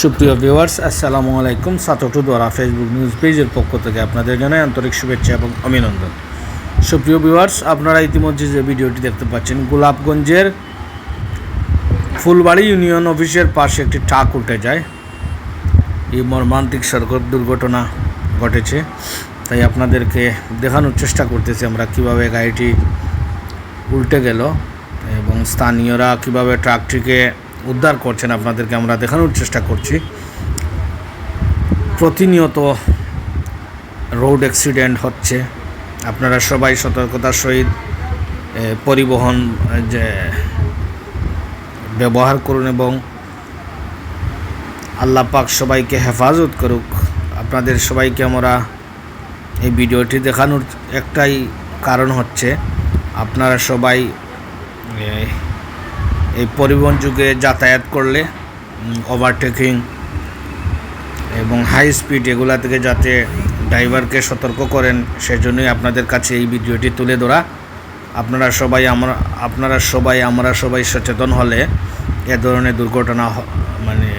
সুপ্রিয় ভিউয়ার্স আসসালামু আলাইকুম। সাতটু দ্বারা ফেসবুক নিউজ পেজের পক্ষ থেকে আপনাদের জানাই আন্তরিক শুভেচ্ছা এবং অভিনন্দন। সুপ্রিয় ভিউয়ার্স আপনারা ইতিমধ্যে যে ভিডিওটি দেখতে পাচ্ছেন, গোলাপগঞ্জের ফুলবাড়ি ইউনিয়ন অফিসের পাশে একটি ট্রাক উঠে যায়। এই মর্মান্তিক সড়ক দুর্ঘটনা ঘটেছে, তাই আপনাদেরকে দেখানোর চেষ্টা করতেছি আমরা কীভাবে গাড়িটি উল্টে গেল এবং স্থানীয়রা কীভাবে ট্রাকটিকে উদ্ধার করছেন, আপনাদেরকে আমরা দেখানোর চেষ্টা করছি। প্রতিনিয়ত রোড অ্যাক্সিডেন্ট হচ্ছে। আপনারা সবাই সতর্কতার সহিত পরিবহন যে, ব্যবহার করুন এবং আল্লাহ পাক সবাইকে হেফাজত করুক। আপনাদের সবাইকে আমরা এই ভিডিওটি দেখানোর একটাই কারণ হচ্ছে, আপনারা সবাই এই পরিবহন যুগে যাতায়াত করলে ওভারটেকিং এবং হাই স্পিড এগুলা থেকে যাতে ড্রাইভারকে সতর্ক করেন, সেজন্যই আপনাদের কাছে এই ভিডিওটি তুলে ধরা। আপনারা সবাই আমরা আপনারা সবাই, আমরা সবাই সচেতন হলে এ ধরনের দুর্ঘটনা মানে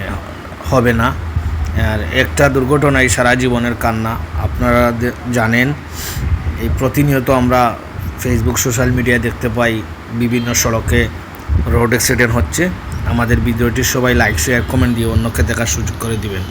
হবে না। আর একটা দুর্ঘটনাই সারা জীবনের কান্না। আপনারা জানেন, এই প্রতিনিয়ত আমরা ফেসবুক সোশ্যাল মিডিয়ায় দেখতে পাই বিভিন্ন সড়কে রোড অ্যাক্সিডেন্ট হচ্ছে। আমাদের ভিডিওটি সবাই লাইক শেয়ার কমেন্ট দিয়ে অন্যকে দেখার সুযোগ করে দিবেন।